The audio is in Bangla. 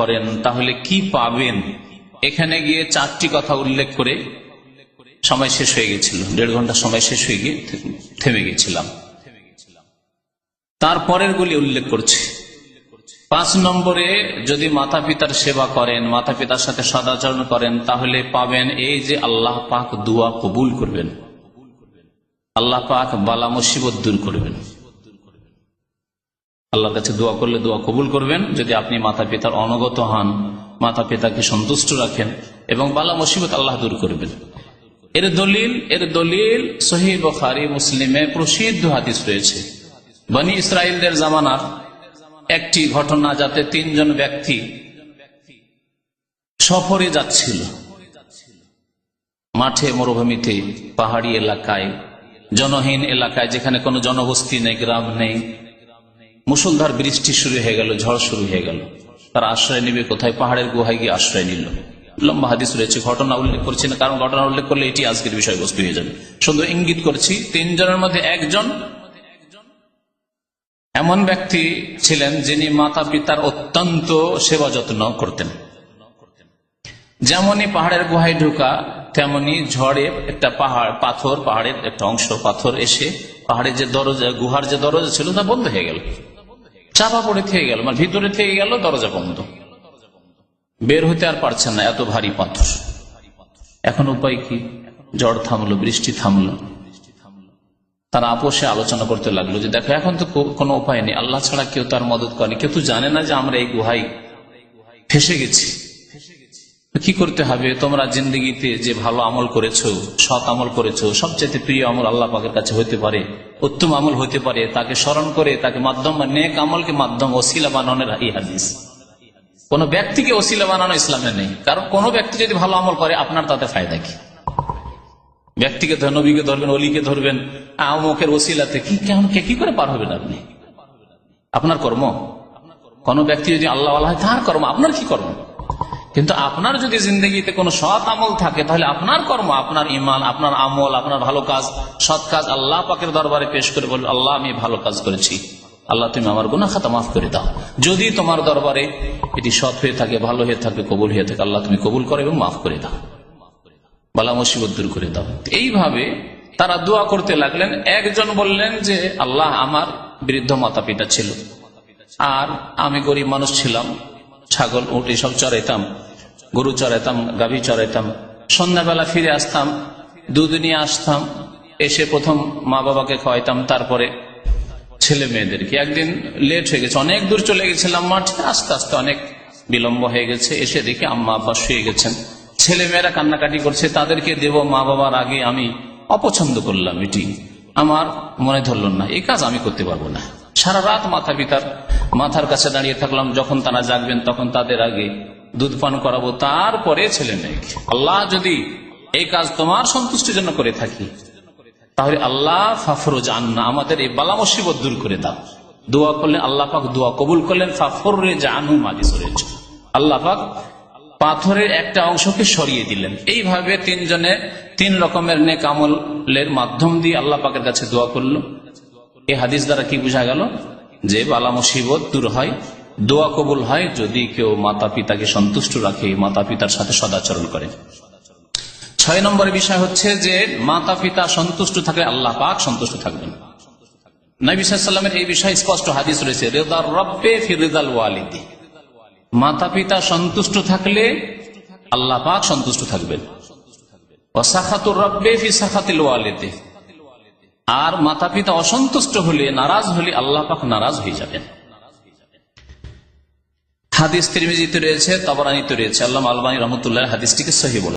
করেন, তাহলে কি পাবেন? এখানে গিয়ে চারটি কথা উল্লেখ করে সময় শেষ হয়ে গেছিল। দেড় ঘণ্টা সময় শেষ হয়ে গিয়ে থেমে গেছিলাম। তারপরের গুলি উল্লেখ করছে। পাঁচ নম্বরে যদি মাতা পিতার সেবা করেন মাতা পিতার সাথে সদাচরণ করেন, তাহলে পাবেন এই যে আল্লাহ পাক দুয়া কবুল করবেন। আল্লাহ পাক বালা মুসিবত দূর করবেন। আল্লাহর কাছে দোয়া করলে দোয়া কবুল করবেন। যদি আপনি মাতা পিতার অনগত হন মাতা পিতাকে সন্তুষ্ট রাখেন এবং বালা মুসিবত আল্লাহ দূর করবেন। এর দলিল এর দলিল সহি মুসলিমে প্রসিদ্ধ হাদিস রয়েছে। বনি ইসরায়েলদের জামানার একটি ঘটনা যাতে তিনজন ব্যক্তি সফরে যাচ্ছিল। মাঠে মরুভূমিতে, পাহাড়ি এলাকায়, জনহীন এলাকায়, যেখানে কোনো জনবস্তি নেই, গ্রাম নেই মুসলধার বৃষ্টি শুরু হয়ে গেল, ঝড় শুরু হয়ে গেল। তারা আশ্রয় নিবে কোথায়? পাহাড়ের গুহায় গিয়ে আশ্রয় নিল। লম্বা হাদিস রয়েছে, ঘটনা উল্লেখ করছি না, কারণ ঘটনা উল্লেখ করলে এটি আজকের বিষয়বস্তু হয়ে যাবে। শুধু ইঙ্গিত করছি, তিনজনের মধ্যে একজন এমন ব্যক্তি ছিলেন যিনি মাতা পিতার অত্যন্ত সেবা যত্ন করতেন। যেমনই পাহাড়ের গুহায় ঢুকা তেমনি ঝড়ে একটা পাহাড়, পাথর, পাহাড়ের একটা অংশ, পাথর এসে পাহাড়ের যে দরজা, গুহার যে দরজা ছিল তা বন্ধ হয়ে গেল। চাপা পড়ে থেকে গেল মানে ভিতরে থেকে গেল, দরজা বন্ধ। বের হতে আর পারছেন না, এত ভারী পাথর। এখন উপায় কি? জ্বর থামলো, বৃষ্টি থামলো। তারা আপোষে আলোচনা করতে লাগল যে, দেখো, এখন তো কোনো উপায় নেই, আল্লাহ ছাড়া কেউ তার মদত করেনি। কেউ তো জানে না যে আমরা এই গুহাই ফেসে গেছি। কি করতে হবে? তোমরা জিন্দগিতে যে ভালো আমল করেছ, সৎ আমল করেছ সবচেয়ে প্রিয় আমল আল্লাহ পাকের কাছে হতে পারে, উত্তম আমল হতে পারে, তাকে স্মরণ করে, তাকে মাধ্যম, নেক আমলকে মাধ্যম, ওসিলা বানানোর এই হাদিস। কোন ব্যক্তিকে ওসিলা বানানো ইসলামে নেই। কারণ কোন ব্যক্তি যদি ভালো আমল করে, আপনার তাতে ফায়দা কি? ব্যক্তিকে নবীকে ধরবেন, অলিকে ধরবেন, আমকের ওসিলাতে কি, কেমন, কে, কি করে পার হবেন আপনি? আপনার কর্ম? কোন ব্যক্তি যদি আল্লাহ হয়, তার কর্ম, আপনার কি কর্ম? কিন্তু আপনার যদি জিন্দগিতে কোনো সৎ আমল থাকে, তাহলে আপনার কর্ম, আপনার ইমান আপনার আমল, আপনার ভালো কাজ, সৎ কাজ আল্লাহ পাকের দরবারে পেশ করে বলবে, আল্লাহ, আমি ভালো কাজ করেছি। আল্লাহ, তুমি আমার গুনা খাতা মাফ করে দাও। যদি তোমার দরবারে এটি সৎ হয়ে থাকে, ভালো হয়ে থাকে, কবুল হয়ে থাকে, আল্লাহ তুমি কবুল করো এবং মাফ করে দাও। বালা মুসিবত দূর করে দাও। এইভাবে তারা দোয়া করতে লাগলেন। একজন বললেন যে, আল্লাহ, আমার বৃদ্ধ মাতা পিতা ছিল। আর আমি গরিব মানুষ ছিলাম। ছাগল উঠ সব চড়াইতাম, গরু চড়াইতাম, গাভী চড়াইতাম। সন্ধ্যাবেলা ফিরে আসতাম দুধ নিয়ে আসতাম, এসে প্রথম মা বাবাকে খাওয়াইতাম, তারপরে ছেলে মেয়েদেরকে। একদিন লেট হয়ে গেছে, অনেক দূর চলে গেছিলাম, মাঠে আস্তে আস্তে অনেক বিলম্ব হয়ে গেছে, এসে দেখি আম্মা আব্বা শুয়ে গেছেন। ছেলে মেয়েরা কান্নাকাটি করছে, তাদেরকে দেব মা বাবার আগে আমি অপছন্দ করলাম এটি। আমার মনে ধরল না, এই কাজ আমি করতে পারব না। সারা রাত মাথা পিতার মাথার কাছে দাঁড়িয়ে থাকলাম, যখন তারা জাগবেন তখন তাদের আগে দুধ পান করাবো, তারপরে ছেলে মেয়েকে। আল্লাহ যদি এই কাজ তোমার সন্তুষ্টির জন্য করে থাকি, তাহলে আল্লাহ ফাফরোজ আন্না আমাদের এই বালা মুসিবত দূর করে দাও। দোয়া করলেন, আল্লাহ পাক দোয়া কবুল করলেন, ফাফর রে জানু মাদিস রয়েছে আল্লাহ পাক পাথরের একটা অংশকে সরিয়ে দিলেন। এইভাবে তিনজনে তিন রকমের নেক আমলের মাধ্যম দিয়ে আল্লাহ পাকের কাছে দোয়া করল। এই হাদিস দ্বারা কি বোঝা গেল? যে বালা মুসিবত দূর হয়, দোয়া কবুল হয় যদি কেউ মাতা পিতাকে সন্তুষ্ট রাখে মাতা পিতার সাথে সদাচরণ করে। ছয় নম্বরের বিষয় হচ্ছে যে মাতা পিতা সন্তুষ্ট থাকলে আল্লাহ পাক সন্তুষ্ট থাকবেন। নবী সাল্লামের এই বিষয়ে স্পষ্ট হাদিস রয়েছে রেদার রব্বে ফিরেদাল ওয়ালিদি। মাতা পিতা সন্তুষ্ট থাকলে আল্লাহ পাক সন্তুষ্ট থাকবেন। অসাখাতুর রব্বে ফি সাখাতিল ওয়ালিদি। আর মাতা পিতা অসন্তুষ্ট হলে, নারাজ হলে আল্লাহ পাক নারাজ হয়ে যাবেন। হাদিস তিরমিজিতে রয়েছে, তবরানিতে রয়েছে আল্লাহ আলবানী রহমতুল্লাহ হাদিসটিকে সহি